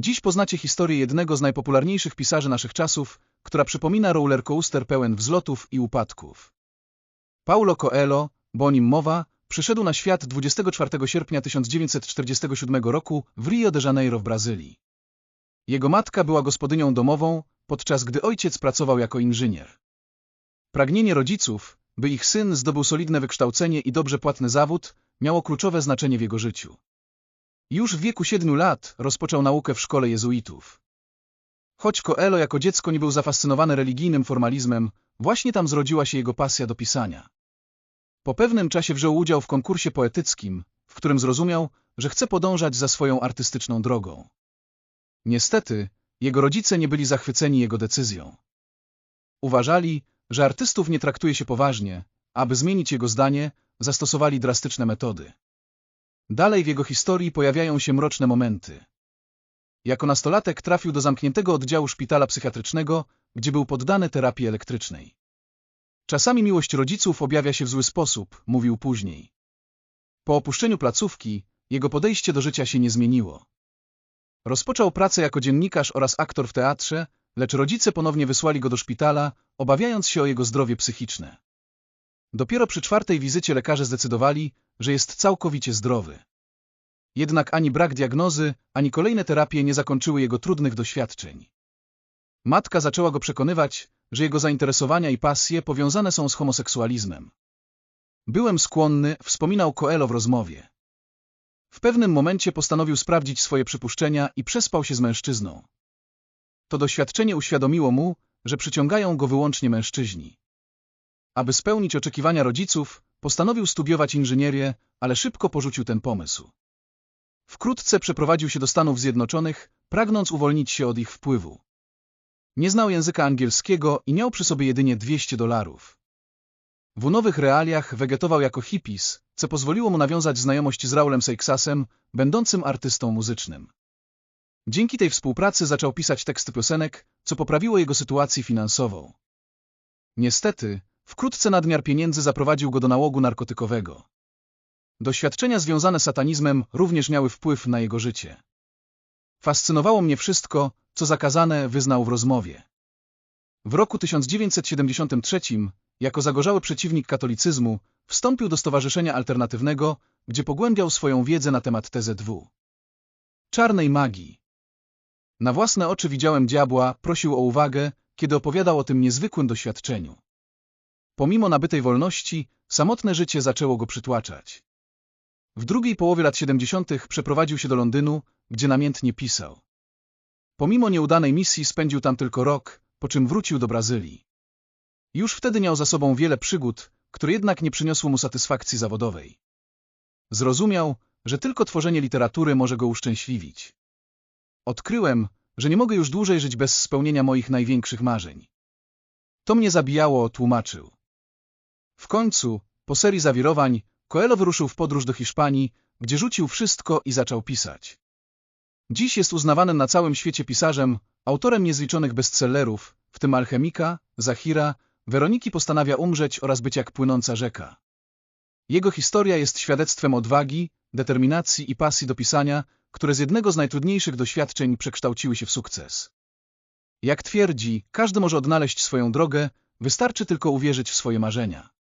Dziś poznacie historię jednego z najpopularniejszych pisarzy naszych czasów, która przypomina rollercoaster pełen wzlotów i upadków. Paulo Coelho, bo o nim mowa, przyszedł na świat 24 sierpnia 1947 roku w Rio de Janeiro w Brazylii. Jego matka była gospodynią domową, podczas gdy ojciec pracował jako inżynier. Pragnienie rodziców, by ich syn zdobył solidne wykształcenie i dobrze płatny zawód, miało kluczowe znaczenie w jego życiu. Już w wieku siedmiu lat rozpoczął naukę w szkole jezuitów. Choć Coelho jako dziecko nie był zafascynowany religijnym formalizmem, właśnie tam zrodziła się jego pasja do pisania. Po pewnym czasie wziął udział w konkursie poetyckim, w którym zrozumiał, że chce podążać za swoją artystyczną drogą. Niestety, jego rodzice nie byli zachwyceni jego decyzją. Uważali, że artystów nie traktuje się poważnie, aby zmienić jego zdanie, zastosowali drastyczne metody. Dalej w jego historii pojawiają się mroczne momenty. Jako nastolatek trafił do zamkniętego oddziału szpitala psychiatrycznego, gdzie był poddany terapii elektrycznej. Czasami miłość rodziców objawia się w zły sposób, mówił później. Po opuszczeniu placówki, jego podejście do życia się nie zmieniło. Rozpoczął pracę jako dziennikarz oraz aktor w teatrze, lecz rodzice ponownie wysłali go do szpitala, obawiając się o jego zdrowie psychiczne. Dopiero przy czwartej wizycie lekarze zdecydowali, że jest całkowicie zdrowy. Jednak ani brak diagnozy, ani kolejne terapie nie zakończyły jego trudnych doświadczeń. Matka zaczęła go przekonywać, że jego zainteresowania i pasje powiązane są z homoseksualizmem. Byłem skłonny, wspominał Coelho w rozmowie. W pewnym momencie postanowił sprawdzić swoje przypuszczenia i przespał się z mężczyzną. To doświadczenie uświadomiło mu, że przyciągają go wyłącznie mężczyźni. Aby spełnić oczekiwania rodziców, postanowił studiować inżynierię, ale szybko porzucił ten pomysł. Wkrótce przeprowadził się do Stanów Zjednoczonych, pragnąc uwolnić się od ich wpływu. Nie znał języka angielskiego i miał przy sobie jedynie 200 dolarów. W nowych realiach wegetował jako hippies, co pozwoliło mu nawiązać znajomość z Raulem Seixasem, będącym artystą muzycznym. Dzięki tej współpracy zaczął pisać teksty piosenek, co poprawiło jego sytuację finansową. Niestety, wkrótce nadmiar pieniędzy zaprowadził go do nałogu narkotykowego. Doświadczenia związane z satanizmem również miały wpływ na jego życie. Fascynowało mnie wszystko, co zakazane wyznał w rozmowie. W roku 1973, jako zagorzały przeciwnik katolicyzmu, wstąpił do Stowarzyszenia Alternatywnego, gdzie pogłębiał swoją wiedzę na temat TZW. Czarnej magii. Na własne oczy widziałem diabła, prosił o uwagę, kiedy opowiadał o tym niezwykłym doświadczeniu. Pomimo nabytej wolności, samotne życie zaczęło go przytłaczać. W drugiej połowie lat 70. przeprowadził się do Londynu, gdzie namiętnie pisał. Pomimo nieudanej misji spędził tam tylko rok, po czym wrócił do Brazylii. Już wtedy miał za sobą wiele przygód, które jednak nie przyniosły mu satysfakcji zawodowej. Zrozumiał, że tylko tworzenie literatury może go uszczęśliwić. Odkryłem, że nie mogę już dłużej żyć bez spełnienia moich największych marzeń. To mnie zabijało, tłumaczył. W końcu, po serii zawirowań, Coelho wyruszył w podróż do Hiszpanii, gdzie rzucił wszystko i zaczął pisać. Dziś jest uznawanym na całym świecie pisarzem, autorem niezliczonych bestsellerów, w tym Alchemika, Zahira, Weroniki postanawia umrzeć oraz być jak płynąca rzeka. Jego historia jest świadectwem odwagi, determinacji i pasji do pisania, które z jednego z najtrudniejszych doświadczeń przekształciły się w sukces. Jak twierdzi, każdy może odnaleźć swoją drogę, wystarczy tylko uwierzyć w swoje marzenia.